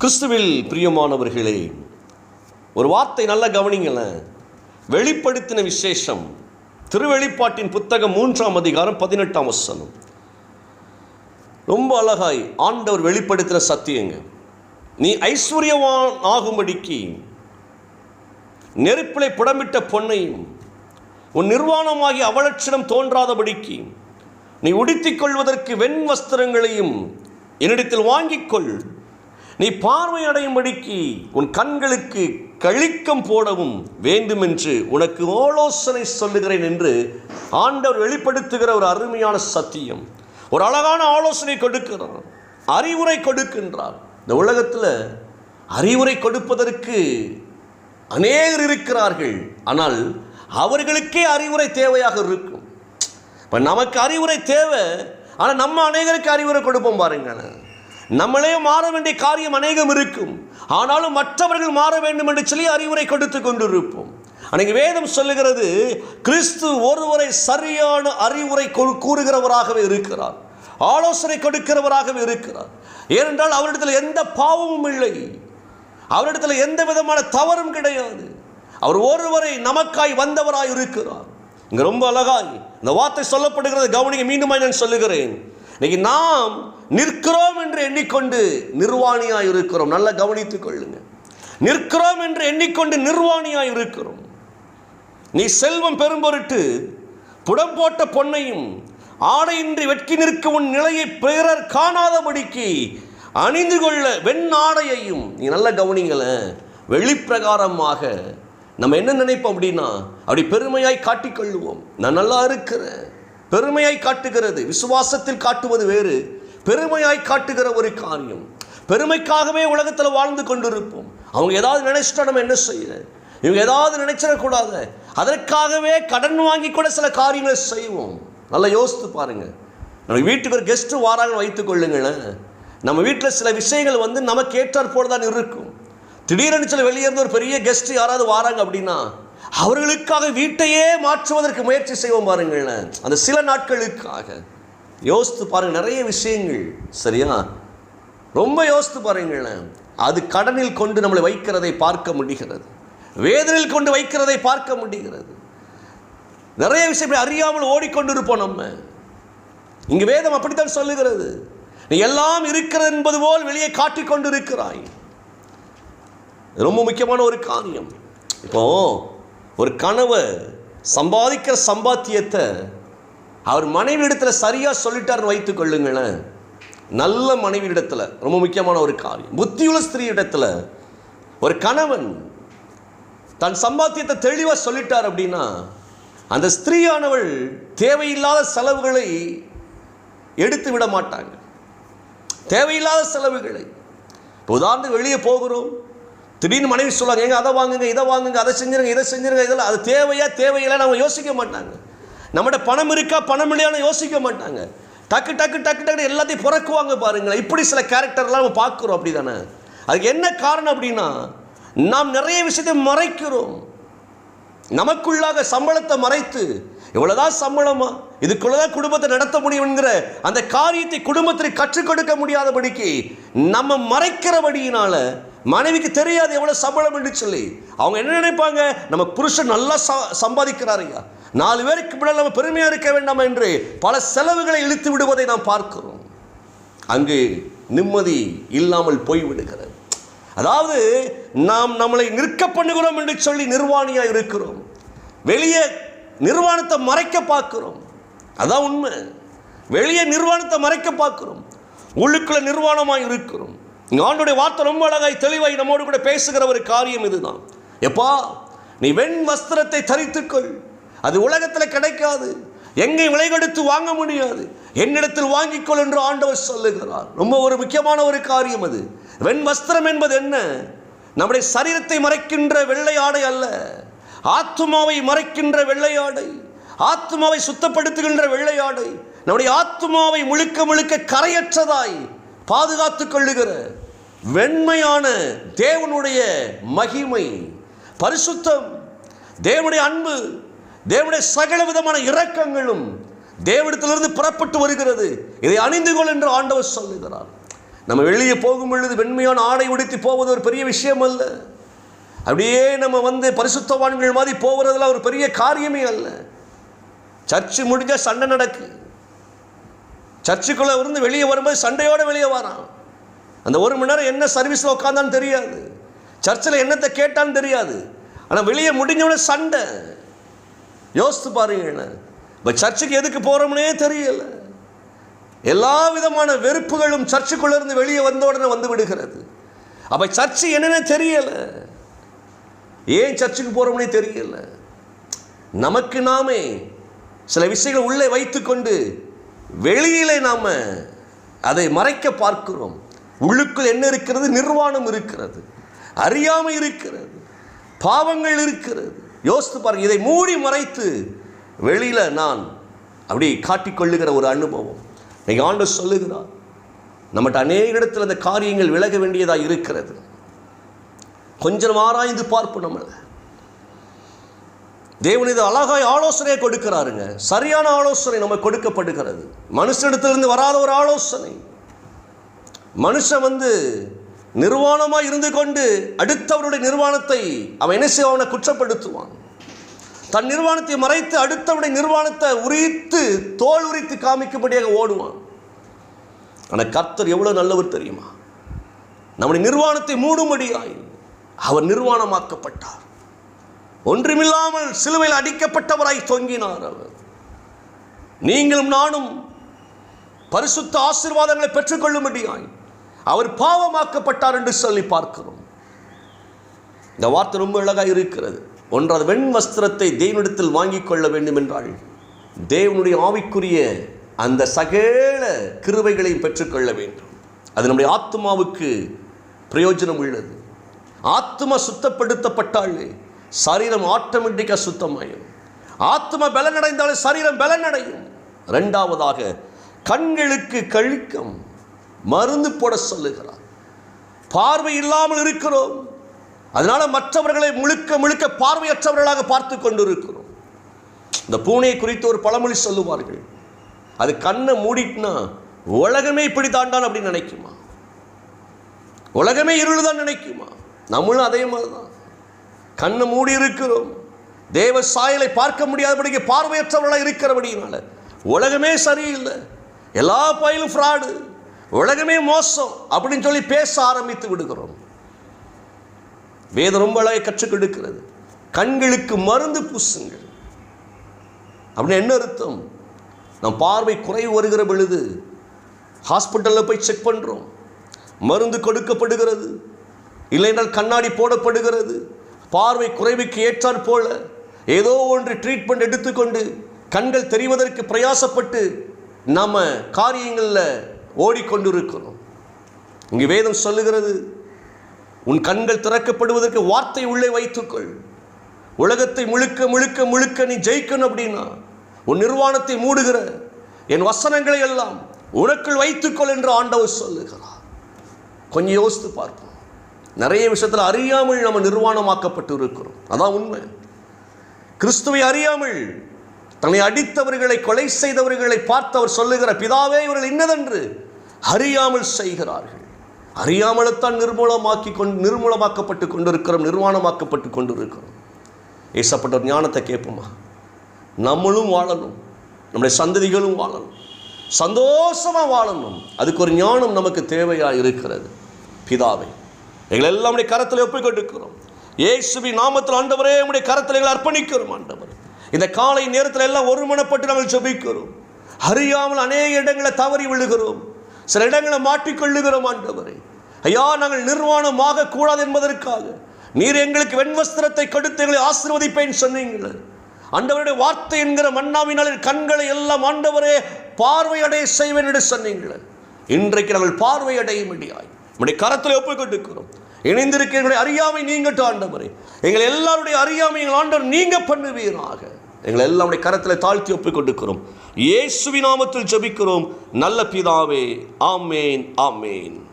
கிறிஸ்துவில் பிரியமானவர்களே ஒரு வார்த்தை நல்லா கவனிங்களேன் வெளிப்படுத்தின விசேஷம் திருவெளிப்பாட்டின் புத்தகம் மூன்றாம் அதிகாரம் பதினெட்டாம் வசனம். ரொம்ப அழகாய் ஆண்டவர் வெளிப்படுத்தின சத்தியங்க. நீ ஐஸ்வர்யவான் ஆகும்படிக்கு நெருப்பிலை புடமிட்ட பொன்னையும் உன் நிர்வாணமாகி அவலட்சணம் தோன்றாதபடிக்கு நீ உடுத்திக் கொள்வதற்கு வெண் வஸ்திரங்களையும் என்னிடத்தில் வாங்கிக்கொள் நீ பார்வை அடையும்படிக்கு உன் கண்களுக்கு கழிக்கம் போடவும் வேண்டுமென்று உனக்கு ஆலோசனை சொல்லுகிறேன் என்று ஆண்டவர் வெளிப்படுத்துகிற ஒரு அருமையான சத்தியம். ஒரு அழகான ஆலோசனை கொடுக்கிறார். அறிவுரை கொடுக்கின்றார். இந்த உலகத்தில் அறிவுரை கொடுப்பதற்கு அநேகர் இருக்கிறார்கள். ஆனால் அவர்களுக்கே அறிவுரை தேவையாக இருக்கும். இப்போ நமக்கு அறிவுரை தேவை ஆனால் நம்ம அநேகருக்கு அறிவுரை கொடுப்போம் பாருங்களேன். நம்மளே மாற வேண்டிய காரியம் அநேகம் இருக்கும். ஆனாலும் மற்றவர்கள் மாற வேண்டும் என்று சொல்லி அறிவுரை கொடுத்து கொண்டிருப்போம். அன்னைக்கு வேதம் சொல்லுகிறது கிறிஸ்து ஒருவரை சரியான அறிவுரை கொ- கூறுகிறவராகவே இருக்கிறார். ஆலோசனை கொடுக்கிறவராகவே இருக்கிறார். ஏனென்றால் அவரிடத்தில் எந்த பாவமும் இல்லை. அவரிடத்தில் எந்த விதமான தவறும் கிடையாது. அவர் ஒருவரை நமக்காய் வந்தவராய் இருக்கிறார். இங்கே ரொம்ப அழகாய் இந்த வார்த்தை சொல்லப்படுகிறது. கவனிக்க மீண்டும் நான் சொல்லுகிறேன். இன்னைக்கு நாம் நிற்கிறோம் என்று எண்ணிக்கொண்டு நிர்வாணியாய் இருக்கிறோம் நல்லா கவனித்துக் கொள்ளுங்க. நிற்கிறோம் என்று எண்ணிக்கொண்டு நிர்வாணியாய் இருக்கிறோம் நீ செல்வம் பெரும்பொருட்டு புடம் போட்ட பொன்னையும் ஆடையின்றி வெட்கி நிற்கும் உன் நிலையை பிறர் காணாதபடிக்கு அணிந்து கொள்ள வெண் ஆடையையும் நீ நல்ல கவனிங்கள. வெளிப்பிரகாரமாக நம்ம என்ன நினைப்போம் அப்படின்னா அப்படி பெருமையாய் காட்டிக்கொள்ளுவோம். நான் நல்லா இருக்கிறேன். பெருமையாய் காட்டுகிறது. விசுவாசத்தில் காட்டுவது வேறு. பெருமையாய் காட்டுகிற ஒரு காரியம். பெருமைக்காகவே உலகத்தில் வாழ்ந்து கொண்டிருப்போம். அவங்க ஏதாவது நினைச்சிட்டா நம்ம என்ன செய்ய? இவங்க ஏதாவது நினைச்சிடக்கூடாது. அதற்காகவே கடன் வாங்கி கூட சில காரியங்களை செய்வோம். நல்லா யோசித்து பாருங்கள் நம்ம வீட்டுக்கு ஒரு கெஸ்ட்டு வாராங்கன்னு வைத்துக் கொள்ளுங்களேன். நம்ம வீட்டில் சில விஷயங்கள் வந்து நமக்கு ஏற்றாற் போல தான் இருக்கும். திடீரென்று சில வெளியே இருந்து ஒரு பெரிய கெஸ்ட் யாராவது வாராங்க அப்படின்னா அவர்களுக்காக வீட்டையே மாற்றுவதற்கு முயற்சி செய்வோம் பாருங்களேன். அந்த சில நாட்களுக்காக. யோசித்து பாருங்கள் நிறைய விஷயங்கள் சரியா? ரொம்ப யோசித்து பாருங்களேன். அது கடனில் கொண்டு நம்மளை வைக்கிறதை பார்க்க முடிகிறது. வேதனையில் கொண்டு வைக்கிறதை பார்க்க முடிகிறது. நிறைய விஷயம் அறியாமல் அறியாமல் ஓடிக்கொண்டிருப்போம் நம்ம. இங்கு வேதம் அப்படித்தான் சொல்லுகிறது. நீ எல்லாம் இருக்கிறது என்பது போல் வெளியே காட்டிக்கொண்டு கொண்டிருக்கிறாய். ரொம்ப முக்கியமான ஒரு காரியம். இப்போ ஒரு கனவை சம்பாதிக்கிற சம்பாத்தியத்தை அவர் மனைவி இடத்துல சரியாக சொல்லிட்டார்னு வைத்துக் கொள்ளுங்களேன். நல்ல மனைவி இடத்துல ரொம்ப முக்கியமான ஒரு காரியம். புத்தியுள்ள ஸ்திரீ இடத்துல ஒரு கணவன் தன் சம்பாத்தியத்தை தெளிவாக சொல்லிட்டார் அப்படின்னா அந்த ஸ்திரீயானவள் தேவையில்லாத செலவுகளை எடுத்து விட மாட்டாங்க. தேவையில்லாத செலவுகளை. இப்போ உதாரணத்துக்கு வெளியே போகிறோம். திடீர்னு மனைவி சொல்லுவாங்க எங்க அதை வாங்குங்க இதை வாங்குங்க அதை செஞ்சிருங்க இதை செஞ்சிருங்க இதெல்லாம் அது தேவையா தேவையில்லை நம்ம யோசிக்க மாட்டாங்க. நம்மகிட்ட பணம் இருக்கா பணம் இல்லையான்னு யோசிக்க மாட்டாங்க. டக்கு டக்கு டக்கு டக்கு எல்லாத்தையும் புறக்குவாங்க பாருங்களேன். இப்படி சில கேரக்டர்லாம் நம்ம பார்க்குறோம் அப்படி தானே அதுக்கு என்ன காரணம் அப்படின்னா நாம் நிறைய விஷயத்தை மறைக்கிறோம். நமக்குள்ளாக சம்பளத்தை மறைத்து இவ்வளோதான் சம்பளமா? இதுக்குள்ளதான் குடும்பத்தை நடத்த முடியும்ங்கிற அந்த காரியத்தை குடும்பத்திற்கு கற்றுக் கொடுக்க முடியாதபடிக்கு நம்ம மறைக்கிறபடியினால மனைவிக்கு தெரியாது எவ்வளோ சம்பளம் என்று சொல்லி. அவங்க என்ன நினைப்பாங்க? நம்ம புருஷன் நல்லா ச- சம்பாதிக்கிறார் ஐயா. நாலு பேருக்கு முன்னால் நம்ம பெருமையாக இருக்க வேண்டாம் என்று பல செலவுகளை இழுத்து விடுவதை நாம் பார்க்கிறோம். அங்கு நிம்மதி இல்லாமல் போய்விடுகிறது. அதாவது நாம் நம்மளை நிற்க பண்ணுகிறோம் என்று சொல்லி நிர்வாணியாக இருக்கிறோம். வெளியே நிர்வாணத்தை மறைக்க பார்க்கிறோம். அதான் உண்மை. வெளியே நிர்வாணத்தை மறைக்க பார்க்கிறோம். உள்ளுக்குள்ள நிர்வாணமாக இருக்கிறோம். ஆண்டுடைய வார்த்தை ரொம்ப அழகாய் தெளிவாய் நம்மோடு கூட பேசுகிற ஒரு காரியம் இதுதான். எப்பா நீ வெண் வஸ்திரத்தை தரித்துக்கொள். அது உலகத்தில் கிடைக்காது. எங்கே விலை கொடுத்து வாங்க முடியாது. என்னிடத்தில் வாங்கிக்கொள் என்று ஆண்டவர் சொல்லுகிறார். ரொம்ப ஒரு முக்கியமான ஒரு காரியம் அது. வெண் வஸ்திரம் என்பது என்ன? நம்முடைய சரீரத்தை மறைக்கின்ற வெள்ளை ஆடை அல்ல. ஆத்துமாவை மறைக்கின்ற வெள்ளை ஆடை. ஆத்துமாவை சுத்தப்படுத்துகின்ற வெள்ளை ஆடை. நம்முடைய ஆத்துமாவை முழுக்க முழுக்க கரையற்றதாய் பாதுகாத்துக் கொள்ளுகிற வெண்மையான தேவனுடைய மகிமை பரிசுத்தம் தேவனுடைய அன்பு தேவனுடைய சகல விதமான இரக்கங்களும் தேவனிடத்திலிருந்து புறப்பட்டு வருகிறது. இதை அணிந்து கொள் என்று ஆண்டவர் சொல்லுகிறார். நம்ம வெளியே போகும் பொழுது வெண்மையான ஆடை உடுத்தி போவது ஒரு பெரிய விஷயம் அல்ல. அப்படியே நம்ம வந்து பரிசுத்தவான்கள் மாதிரி போகிறதுல ஒரு பெரிய காரியமே அல்ல. சர்ச்சு முடிஞ்ச சண்டை நடக்கு. சர்ச்சுக்குள்ளே இருந்து வெளியே வரும்போது சண்டையோடு வெளியே வரான். அந்த ஒரு மணி நேரம் என்ன சர்வீஸில் உட்காந்தான்னு தெரியாது. சர்ச்சில் என்னத்தை கேட்டான்னு தெரியாது. ஆனால் வெளியே முடிஞ்சவொடனே சண்டை. யோசித்து பாருங்க இப்போ சர்ச்சுக்கு எதுக்கு போகிறோம்னே தெரியல. எல்லா விதமான வெறுப்புகளும் சர்ச்சுக்குள்ளேருந்து வெளியே வந்த உடனே வந்து விடுகிறது. அப்போ சர்ச்சு என்னன்னு தெரியலை. ஏன் சர்ச்சுக்கு போகிறோம்னே தெரியல. நமக்கு நாமே சில விஷயங்கள் உள்ளே வைத்துக்கொண்டு வெளியிலே நாம் அதை மறைக்க பார்க்கிறோம். உள்ளுக்குள் என்ன இருக்கிறது? நிர்வாணம் இருக்கிறது. அறியாமை இருக்கிறது. பாவங்கள் இருக்கிறது. யோசித்து பாருங்க இதை மூடி மறைத்து வெளியில் நான் அப்படி காட்டிக்கொள்ளுகிற ஒரு அனுபவம். நீங்கள் ஆண்டு சொல்லுகிறார் நம்மகிட்ட அநேக இடத்தில் அந்த காரியங்கள் விலக வேண்டியதாக இருக்கிறது. கொஞ்சம் ஆராய்ந்து பார்ப்போம் நம்மளை. தேவன் இது அழகாய் ஆலோசனையை கொடுக்கிறாருங்க. சரியான ஆலோசனை நம்ம கொடுக்கப்படுகிறது. மனுஷனிடத்திலிருந்து வராத ஒரு ஆலோசனை. மனுஷன் வந்து நிர்வாணமாக இருந்து கொண்டு அடுத்தவருடைய நிர்வாணத்தை அவன் என்ன செய்வான்? அவனை குற்றப்படுத்துவான். தன் நிர்வாணத்தை மறைத்து அடுத்தவருடைய நிர்வாணத்தை உரித்து தோல் உரித்து காமிக்கும்படியாக ஓடுவான். ஆனால் கர்த்தர் எவ்வளோ நல்லவர் தெரியுமா? நம்முடைய நிர்வாணத்தை மூடும்படியாய் அவர் நிர்வாணமாக்கப்பட்டார். ஒன்றுமில்லாமல் சிலுவையில் அடிக்கப்பட்டவராய் தொங்கினார் அவர். நீங்களும் நானும் பரிசுத்த ஆசீர்வாதங்களை பெற்றுக்கொள்ளும்படியாய் அவர் பாவமாக்கப்பட்டார் என்று சொல்லி பார்க்கிறோம். இந்த வார்த்தை ரொம்ப அழகாக இருக்கிறது. ஒன்றாவது வெண் வஸ்திரத்தை தேவனிடத்தில் வாங்கிக் கொள்ள வேண்டும் என்றால் தேவனுடைய ஆவிக்குரிய அந்த சகல கிருவைகளையும் பெற்றுக்கொள்ள வேண்டும். அது நம்முடைய ஆத்மாவுக்கு பிரயோஜனம் உள்ளது. ஆத்மா சுத்தப்படுத்தப்பட்டாலே சரீரம் ஆட்டோமேட்டிக்காக சுத்தமாயும். ஆத்மா பலனடைந்தாலே சரீரம் பலனடையும். ரெண்டாவதாக கண்களுக்கு கழிக்கம் மருந்து போட சொல்லுகிறார். பார்வை இல்லாமல் இருக்கிறோம். அதனால மற்றவர்களை முழுக்க முழுக்க பார்வையற்றவர்களாக பார்த்து கொண்டிருக்கிறோம். இந்த பூனையை குறித்து ஒரு பழமொழி சொல்லுவார்கள். அது கண்ணை மூடிட்டுனா உலகமே இப்படி தாண்டான் அப்படின்னு நினைக்குமா? உலகமே இருள் தான் நினைக்குமா? நம்மளும் அதே மாதிரி தான் கண்ணு மூடி இருக்கிறோம். தேவ சாயலை பார்க்க முடியாதபடிக்கு பார்வையற்றவர்களாக இருக்கிறபடினால உலகமே சரியில்லை. எல்லா பயிலும் ஃப்ராடு உலகமே மோசம் அப்படின்னு சொல்லி பேச ஆரம்பித்து விடுகிறோம். வேதம் ரொம்ப அழகை கற்றுக் கொடுக்கிறது. கண்களுக்கு மருந்து பூசுங்கள். அப்படின்னு என்ன அர்த்தம்? நம் பார்வை குறைவு வருகிற பொழுது ஹாஸ்பிட்டலில் போய் செக் பண்ணுறோம் மருந்து கொடுக்கப்படுகிறது. இல்லைனால் கண்ணாடி போடப்படுகிறது. பார்வை குறைவுக்கு ஏற்றாற் போல. ஏதோ ஒன்று ட்ரீட்மெண்ட் எடுத்துக்கொண்டு கண்கள் தெரிவதற்கு பிரயாசப்பட்டு நம்ம காரியங்களில் ஓடிக்கொண்டிருக்கிறோம். இங்கு வேதம் சொல்லுகிறது உன் கண்கள் திறக்கப்படுவதற்கு வார்த்தை உள்ளே வைத்துக்கொள். உலகத்தை முழுக்க முழுக்க முழுக்க நீ ஜெயிக்கணும் அப்படின்னா உன் நிர்வாணத்தை மூடுகிற என் வசனங்களை எல்லாம் உனக்குள் வைத்துக்கொள் என்று ஆண்டவர் சொல்லுகிறார். கொஞ்சம் யோசித்து பார்ப்போம். நிறைய விஷயத்தில் அறியாமல் நம்ம நிர்வாணமாக்கப்பட்டு இருக்கிறோம் அதான் உண்மை. கிறிஸ்துவை அறியாமல் தன்னை அடித்தவர்களை கொலை செய்தவர்களை பார்த்தவர் சொல்லுகிற பிதாவே இவர்கள் இன்னதென்று அறியாமல் செய்கிறார்கள். அறியாமல்தான் நிர்மூலமாக்கி கொண்டு நிர்மூலமாக்கப்பட்டு கொண்டிருக்கிறோம் நிர்வாணமாக்கப்பட்டு கொண்டிருக்கிறோம். ஏசப்பட்ட ஒரு ஞானத்தை கேட்போமா? நம்மளும் வாழணும். நம்முடைய சந்ததிகளும் வாழணும். சந்தோஷமாக வாழணும். அதுக்கு ஒரு ஞானம் நமக்கு தேவையாக இருக்கிறது. பிதாவை எங்களை எல்லாம் உடைய கரத்தில் ஒப்புக்கொண்டிருக்கிறோம். இயேசுவி நாமத்தில் ஆண்டவரே உடைய கரத்தில் எங்களை அர்ப்பணிக்கிறோம் ஆண்டவர். இந்த காலை நேரத்தில் எல்லாம் ஒருமனப்பட்டு நாங்கள் ஜபிக்கிறோம். அறியாமல் அநேக இடங்களை தவறி விழுகிறோம். சில இடங்களை மாட்டிக்கொள்ளுகிறோம் ஆண்டவரே. ஐயா நாங்கள் நிர்வாணமாக கூடாது என்பதற்காக நீர் எங்களுக்கு வெண்வஸ்திரத்தை கொடுத்து எங்களை ஆசிர்வதிப்பேன் சொன்னீங்களே. ஆண்டவருடைய வார்த்தை என்கிற மன்னாவினால் கண்களை எல்லாம் ஆண்டவரே பார்வையடைய செய்வேன் என்று சொன்னீங்களே. இன்றைக்கு நாங்கள் பார்வையடைய முடியாய் நம்முடைய கரத்தில் ஒப்புக்கொண்டிருக்கிறோம். இணைந்திருக்க எங்களுடைய அறியாமை நீங்கட்டும் ஆண்டவரே. எங்கள் எல்லாருடைய அறியாமை எங்கள் ஆண்டவர் நீங்க பண்ணுவீராக. எங்களை எல்லாருடைய கரத்தில் தாழ்த்தி ஒப்புக்கொண்டிருக்கிறோம். இயேசுவி நாமத்தில் ஜபிக்கிறோம். நல்ல பிதாவே ஆமேன் ஆமேன்.